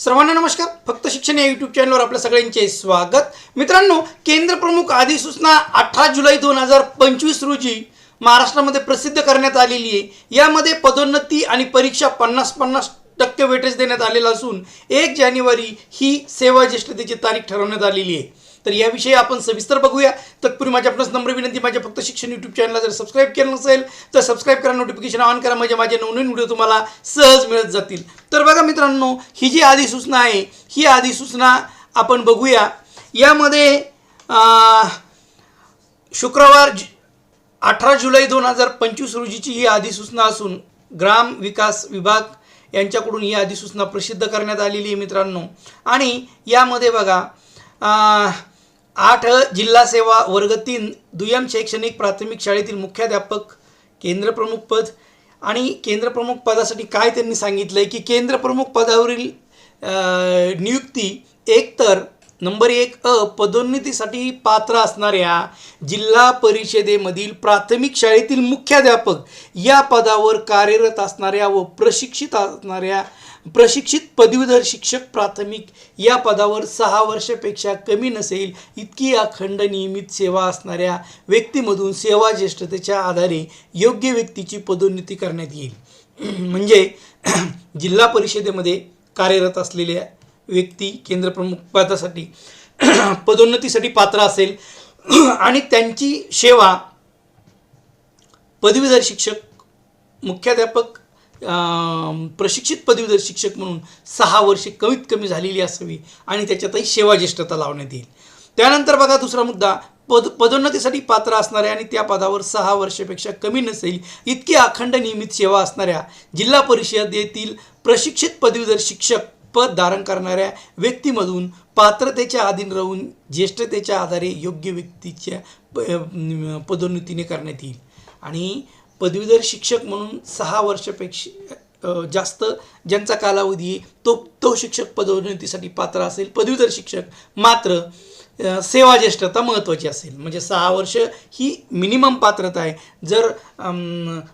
सर्वांना नमस्कार. फक्त शिक्षण या यूट्यूब चॅनलवर आपल्या सगळ्यांचे स्वागत. मित्रांनो केंद्र प्रमुख अधिसूचना अठरा जुलै दोन हजार पंचवीस रोजी महाराष्ट्रामध्ये प्रसिद्ध करण्यात आलेली आहे. यामध्ये पदोन्नती आणि परीक्षा पन्नास पन्नास टक्के वेटेज देण्यात आलेला असून एक जानेवारी ही सेवा ज्येष्ठतेची तारीख ठरवण्यात आलेली आहे. तर याविषयी आपण सविस्तर बघूया. तत्पूर्वी माझ्या आपणास नम्र विनंती माझ्या फक्त शिक्षण यूट्यूब चॅनलला जर सबस्क्राईब केलं नसेल तर सबस्क्राईब करा नोटिफिकेशन ऑन करा म्हणजे माझे नवनवीन व्हिडिओ तुम्हाला सहज मिळत जातील. तर बघा मित्रांनो ही जी अधिसूचना आहे ही अधिसूचना आपण बघूया. यामध्ये शुक्रवार अठरा जुलै दोन हजार पंचवीस रोजीची ही अधिसूचना असून ग्राम विकास विभाग यांच्याकडून ही अधिसूचना प्रसिद्ध करण्यात आलेली आहे मित्रांनो. आणि यामध्ये बघा आठ जिल्हा सेवा वर्ग तीन दुय्यम शैक्षणिक प्राथमिक शाळेतील मुख्याध्यापक केंद्रप्रमुख पद आणि केंद्रप्रमुख पदासाठी काय त्यांनी सांगितलं आहे की केंद्रप्रमुख पदावरील नियुक्ती एकतर नंबर एक अ पदोन्नतीसाठी पात्र असणाऱ्या जिल्हा परिषदेमधील प्राथमिक शाळेतील मुख्याध्यापक या पदावर कार्यरत असणाऱ्या व प्रशिक्षित असणाऱ्या प्रशिक्षित पदवीधर शिक्षक प्राथमिक या पदावर सहा वर्षापेक्षा कमी नसेल इतकी अखंड नियमित सेवा असणाऱ्या व्यक्तीमधून सेवा ज्येष्ठतेच्या आधारे योग्य व्यक्तीची पदोन्नती करण्यात येईल. म्हणजे जिल्हा परिषदेमध्ये कार्यरत असलेल्या व्यक्ती केंद्रप्रमुख पदासाठी पदोन्नतीसाठी पात्र असेल. आणि त्यांची सेवा पदवीधर शिक्षक मुख्याध्यापक प्रशिक्षित पदवीधर शिक्षक म्हणून सहा वर्षे कमीत कमी झालेली असावी आणि त्याच्यातही सेवा ज्येष्ठता लावण्यात येईल. त्यानंतर बघा दुसरा मुद्दा पद पदोन्नतीसाठी पात्र असणाऱ्या आणि त्या पदावर सहा वर्षापेक्षा कमी नसेल इतकी अखंड नियमित सेवा असणाऱ्या जिल्हा परिषदेतील प्रशिक्षित पदवीधर शिक्षक पद धारण करणाऱ्या व्यक्तीमधून पात्रतेच्या अधीन राहून ज्येष्ठतेच्या आधारे योग्य व्यक्तीच्या प- पदोन्नतीने करण्यात येईल. आणि पदवीधर शिक्षक म्हणून सहा वर्षापेक्षा जास्त ज्यांचा कालावधी तो तो शिक्षक पदोन्नतीसाठी पात्र असेल. पदवीधर शिक्षक मात्र सेवा ज्येष्ठता महत्त्वाची असेल. म्हणजे सहा वर्ष ही मिनिमम पात्रता आहे. जर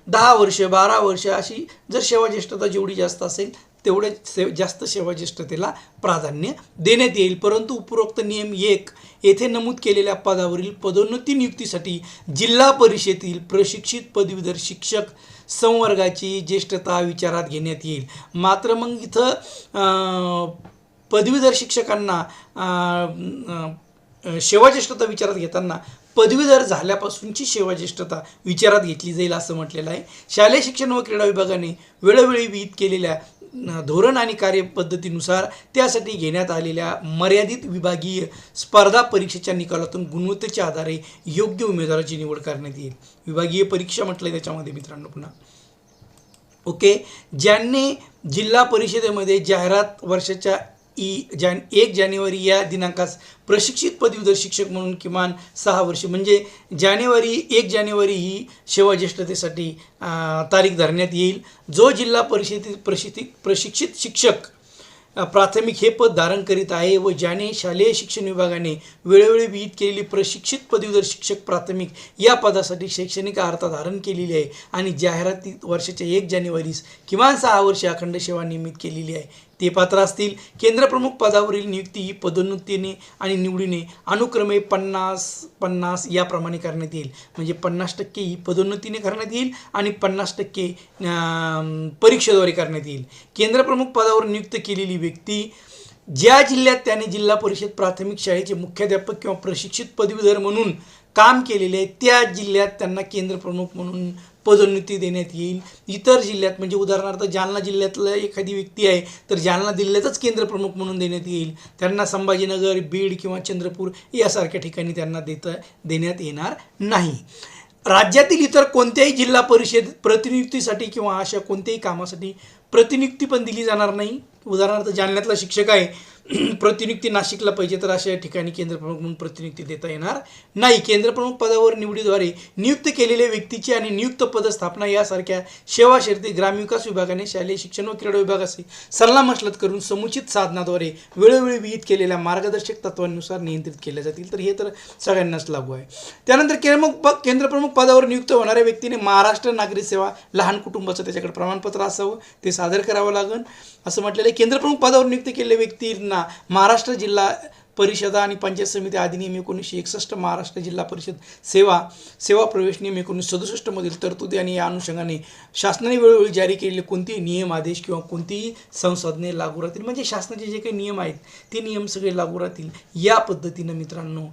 दहा वर्ष बारा वर्ष अशी जर सेवा ज्येष्ठता जेवढी जास्त असेल तेवढे से जास्त सेवाज्येष्ठतेला प्राधान्य देण्यात येईल. परंतु उपरोक्त नियम एक येथे नमूद केलेल्या पदावरील पदोन्नती नियुक्तीसाठी जिल्हा परिषदेतील प्रशिक्षित पदवीधर शिक्षक संवर्गाची ज्येष्ठता विचारात घेण्यात येईल. मात्र मग इथं पदवीधर शिक्षकांना सेवाज्येष्ठता विचारात घेताना पदवीधर झाल्यापासूनची सेवाज्येष्ठता विचारात घेतली जाईल असं म्हटलेलं आहे. शालेय शिक्षण व क्रीडा विभागाने वेळोवेळी विहित केलेल्या धोरण आणि कार्यपद्धतीनुसार त्यासाठी घेण्यात आलेल्या मर्यादित विभागीय स्पर्धा परीक्षेच्या निकालातून गुणवत्तेच्या आधारे योग्य उमेदवाराची निवड करण्यात येईल. विभागीय परीक्षा म्हटलं त्याच्यामध्ये मित्रांनो पुन्हा. ओके? ज्यांनी जिल्हा परिषदेमध्ये जाहिरात वर्षाच्या ई जान एक जानेवारी या दिनांकास प्रशिक्षित पदवीधर शिक्षक म्हणून किमान सहा वर्ष म्हणजे जानेवारी एक जानेवारी ही सेवा ज्येष्ठतेसाठी तारीख धरण्यात येईल. जो जिल्हा परिषदेतील प्रशिक्षित प्रशिक्षित शिक्षक प्राथमिक हे पद धारण करीत आहे व ज्याने शालेय शिक्षण विभागाने वेळोवेळी विहित केलेली प्रशिक्षित पदवीधर शिक्षक प्राथमिक या पदासाठी शैक्षणिक अर्हता धारण केलेली आहे आणि जाहिरातीत वर्षाच्या एक जानेवारीस किमान सहा वर्षे अखंड सेवा नियमित केलेली आहे. ते पात्र असतील. केंद्रप्रमुख पदावरील नियुक्ती ही पदोन्नतीने आणि निवडीने अनुक्रमे पन्नास पन्नास याप्रमाणे करण्यात येईल. म्हणजे पन्नास टक्के ही पदोन्नतीने करण्यात येईल आणि पन्नास टक्के परीक्षेद्वारे करण्यात येईल. केंद्रप्रमुख पदावर नियुक्त केलेली व्यक्ती ज्या जिल्ह्यात त्याने जिल्हा परिषद प्राथमिक शाळेचे मुख्याध्यापक किंवा प्रशिक्षित पदवीधर म्हणून काम केलेले आहे त्या जिल्ह्यात त्यांना केंद्रप्रमुख म्हणून पदोन्नती देण्यात येईल. इतर जिल्ह्यात म्हणजे उदाहरणार्थ जालना जिल्ह्यातलं एखादी व्यक्ती आहे तर जालना जिल्ह्यातच केंद्रप्रमुख म्हणून देण्यात येईल. त्यांना संभाजीनगर बीड किंवा चंद्रपूर यासारख्या ठिकाणी त्यांना देता देण्यात येणार नाही. राज्यातील इतर कोणत्याही जिल्हा परिषद प्रतिनियुक्तीसाठी किंवा अशा कोणत्याही कामासाठी प्रतिनियुक्ती पण दिली जाणार नाही. उदाहरणार्थ जालन्यातला शिक्षक आहे प्रतिनियुक्ती नाशिकला पाहिजे तर अशा ठिकाणी केंद्रप्रमुख म्हणून प्रतिनियुक्ती देता येणार नाही. केंद्रप्रमुख पदावर निवडीद्वारे नियुक्त केलेल्या व्यक्तीची आणि नियुक्त पदस्थापना यासारख्या सेवा शर्ती ग्रामविकास विभागाने शालेय शिक्षण व क्रीडा विभागाशी सल्लामसलत करून समुचित साधनाद्वारे वेळोवेळी विहित केलेल्या मार्गदर्शक तत्वांनुसार नियंत्रित केल्या जातील. तर हे तर सगळ्यांनाच लागू आहे. त्यानंतर केंद्रमुख प केंद्रप्रमुख पदावर नियुक्त होणाऱ्या व्यक्तीने महाराष्ट्र नागरी सेवा लहान कुटुंबाचं त्याच्याकडे प्रमाणपत्र असावं ते सादर करावं लागेल असं म्हटलेलं आहे. केंद्रप्रमुख पदावर नियुक्त केलेल्या व्यक्तींना महाराष्ट्र जिल्हा परिषदा आणि पंचायत समिती अधिनियम एकोणीसशे एकसष्ट महाराष्ट्र जिल्हा परिषद सेवा सेवा प्रवेश नियम एकोणीसशे सदुसष्टमधील तरतुदी आणि या अनुषंगाने शासनाने वेळोवेळी जारी केलेले कोणतेही नियम आदेश किंवा कोणतीही संसाधने लागू राहतील. म्हणजे शासनाचे जे काही नियम आहेत ते नियम सगळे लागू राहतील. या पद्धतीनं मित्रांनो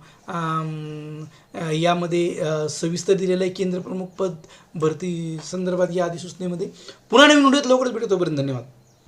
यामध्ये सविस्तर दिलेलं आहे केंद्रप्रमुख पद भरती संदर्भात या अधिसूचनेमध्ये. पुन्हा नवीन व्हिडिओत लवकरच भेटतो तोपर्यंत धन्यवाद.